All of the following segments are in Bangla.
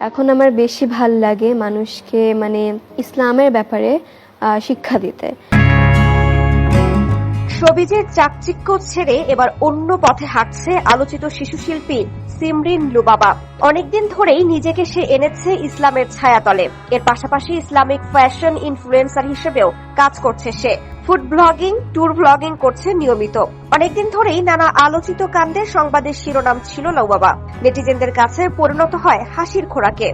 এখন আমার বেশি ভালো লাগে মানুষকে মানে ইসলামের ব্যাপারে শিক্ষা দিতে। সবিজের চাকচিক্য ছেড়ে এবার অন্য পথে হাঁটছে আলোচিত শিশু শিল্পী সিমরিন লুবাবা। অনেকদিন ধরেই নিজেকে সে এনেছে ইসলামের ছায়াতলে। এর পাশাপাশি ইসলামিক ফ্যাশন ইনফ্লুয়েন্সার হিসেবেও কাজ করছে সে। ফুড ব্লগিং, ট্যুর ব্লগিং করছে নিয়মিত। অনেকদিন ধরেই নানা আলোচিত কাণ্ডে সংবাদের শিরোনাম ছিল লৌবাবা। নেটিজেনদের কাছে পরিণত হয় হাসির খোরাকে।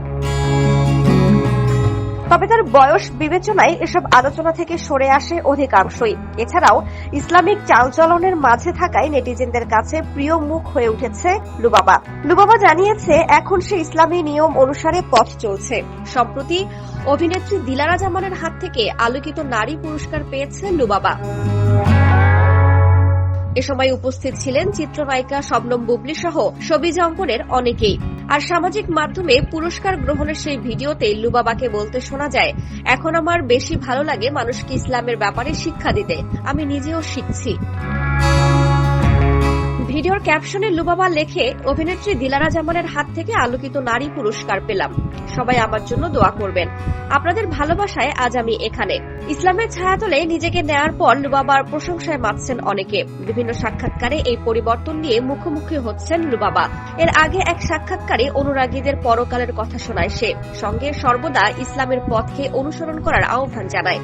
তবে তার বয়স বিবেচনায় এসব আলোচনা থেকে সরে আসে অধিকাংশই। এছাড়াও, ইসলামিক চালচলনের মাঝে থাকায় নেটিজেনদের কাছে প্রিয় মুখ হয়ে উঠেছে লুবাবা। লুবাবা জানিয়েছে, এখন সে ইসলামী নিয়ম অনুসারে পথ চলছে। সম্প্রতি অভিনেত্রী দিলারা জামানের হাত থেকে আলোকিত নারী পুরস্কার পেয়েছে লুবাবা। এ সময় উপস্থিত ছিলেন চিত্রনায়িকা শবনম বুবলি সহ ছবি অঙ্কনের অনেকেই। আর সামাজিক মাধ্যমে পুরস্কার গ্রহণের সেই ভিডিওতে লুবাবাকে বলতে শোনা যায়, এখন আমার বেশি ভালো লাগে মানুষকে ইসলামের ব্যাপারে শিক্ষা দিতে। আমি নিজেও শিখছি। ক্যাপশনে লুবাবা লেখে, অভিনেত্রী দিলারা জামানের হাত থেকে আলোকিত নারী পুরস্কার পেলাম। সবাই আমার জন্য দোয়া করবেন। আপনাদের ভালোবাসায় আজ আমি এখানে। ইসলামের ছায়াতলে নিজেকে নেয়ার পর লুবাবার প্রশংসায় মাতছেন অনেকে। বিভিন্ন সাক্ষাৎকারে এই পরিবর্তন নিয়ে মুখোমুখি হচ্ছেন লুবাবা। এর আগে এক সাক্ষাৎকারে অনুরাগীদের পরকালের কথা শোনায় সে। সঙ্গে সর্বদা ইসলামের পথকে অনুসরণ করার আহ্বান জানায়।